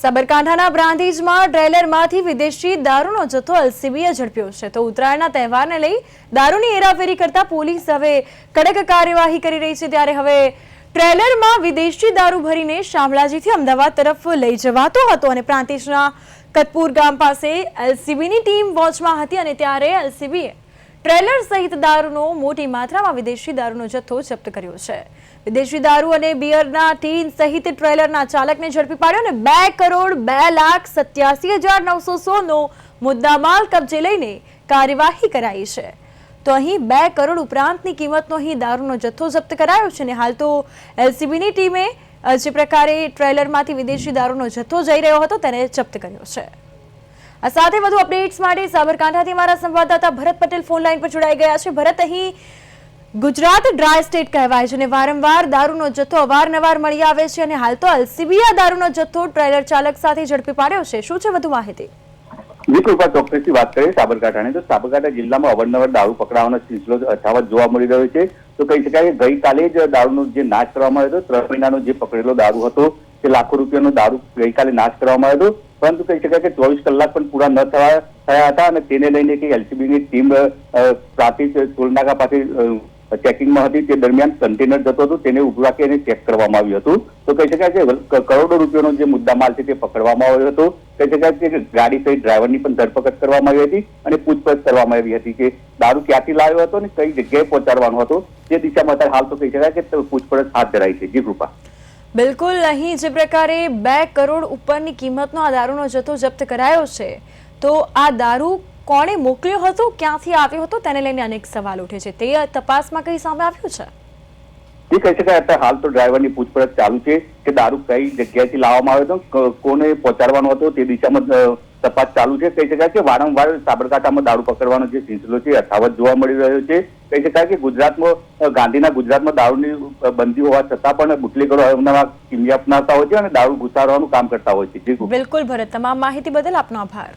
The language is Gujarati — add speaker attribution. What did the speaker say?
Speaker 1: સાબરકાંઠાના બ્રાંધીજમાં ટ્રેલરમાંથી વિદેશી દારૂનો જથ્થો એલસીબીએ ઝડપ્યો છે. તો ઉત્તરાયણના તહેવારને લઈ દારૂની હેરાફેરી કરતા પોલીસ હવે કડક કાર્યવાહી કરી રહી છે. ત્યારે હવે ટ્રેલરમાં વિદેશી દારૂ ભરીને શામળાજીથી અમદાવાદ તરફ લઈ જવાતો હતો અને પ્રાંતિજના કતપુર ગામ પાસે એલસીબીની ટીમ વોચમાં હતી અને ત્યારે એલસીબીએ ટ્રેલર સહિત દારૂનો મોટી માત્રામાં વિદેશી દારૂનો જથ્થો જપ્ત કર્યો છે. વિદેશી દારૂ અને બિયરના ટીન સહિત ટ્રેલરના ચાલકને ઝડપી પાડ્યો અને બે કરોડ બે લાખ સત્યાસી હજાર નવસો સોનો મુદ્દામાલ કબજે લઈને કાર્યવાહી કરાઈ છે. તો અહીં બે કરોડ ઉપરાંતની કિંમતનો અહીં દારૂનો જથ્થો જપ્ત કરાયો છે અને હાલ તો એલસીબીની ટીમે જે પ્રકારે ટ્રેલરમાંથી વિદેશી દારૂનો જથ્થો જઈ રહ્યો હતો તેને જપ્ત કર્યો છે. આ સાથે વધુ અપડેટ્સ માટે સાબરકાંઠાથી મારા સંવાદદાતા ભરત પટેલ ફોન લાઈન પર જોડાઈ ગયા છે. ભરત, અહીં ગુજરાત ડ્રાય સ્ટેટ કહેવાય છે અને વારંવાર દારૂનો જથ્થો અવારનવાર મળી આવે છે અને હાલ તો અલસીબીયા દારૂનો જથ્થો ટ્રેલર ચાલક સાથે ઝડપી પાડ્યો છે. શું છે વધુ માહિતી?
Speaker 2: જી, કૃપા ચોક્કસથી વાત કરીએ સાબરકાંઠાની. તો સાબરકાંઠા જિલ્લામાં અવારનવાર દારૂ પકડાવાનો સિલસિલો યથાવત જોવા મળી રહ્યો છે. તો કહી શકાય ગઈકાલે જ દારૂનો જે નાશ કરવામાં આવ્યો હતો, ત્રણ મહિનાનો જે પકડેલો દારૂ હતો, તે લાખો રૂપિયાનો દારૂ ગઈકાલે નાશ કરવામાં આવ્યો હતો. પરંતુ કહી શકાય કે ચોવીસ કલાક પણ પૂરા ન થવા થયા હતા અને તેને લઈને કે એલસીબીની ટીમ પ્રાંતિજ ટોલનાકા પાસે ચેકિંગમાં હતી. તે દરમિયાન કન્ટેનર જતો હતો. તેને ઉભું રાખી એને ચેક કરવામાં આવ્યું હતું. તો કહી શકાય કે, કરોડો રૂપિયાનો જે મુદ્દામાલ છે તે પકડવામાં આવ્યો હતો. કહી શકાય કે ગાડી સહિત ડ્રાઈવરની પણ ધરપકડ કરવામાં આવી હતી અને પૂછપરછ કરવામાં આવી હતી કે દારૂ ક્યાંથી લાવ્યો હતો અને કઈ જગ્યાએ પહોંચાડવાનો હતો. તે દિશામાં અત્યારે હાલ તો કહી શકાય કે પૂછપરછ હાથ ધરાઈ છે. જી કૃપા.
Speaker 1: બિલકુલ અહીં જે પ્રકારે બે કરોડ ઉપરની કિંમતનો આ દારૂનો જથ્થો જપ્ત કરાયો છે, તો આ દારૂ કોણે મોકલ્યો હતો, ક્યાંથી આવ્યો હતો, તેને લઈને અનેક સવાલ ઉઠે છે. તે તપાસમાં કઈ સામે આવ્યું છે?
Speaker 2: જે કહી શકાય, અત્યારે હાલ તો ડ્રાઈવરની પૂછપરછ ચાલુ છે કે દારૂ કઈ જગ્યાએથી લાવવામાં આવ્યો હતો કોને પહોંચાડવાનો હતો, તે દિશામાં તપાસ ચાલુ છે. કહી શકાય કે વારંવાર સાબરકાંઠામાં દારૂ પકડવાનો જે સિલસિલો છે, યથાવત જોવા મળી રહ્યો છે. કહી શકાય કે ગુજરાતમાં ગાંધીના ગુજરાતમાં દારૂની બંધી હોવા છતાં પણ બુટલેગરો એમના કિમિયા અપનાવતા હોય છે અને દારૂ ઘુસાડવાનું કામ કરતા હોય છે.
Speaker 1: બિલકુલ ભરત, તમામ માહિતી બદલ આપનો આભાર.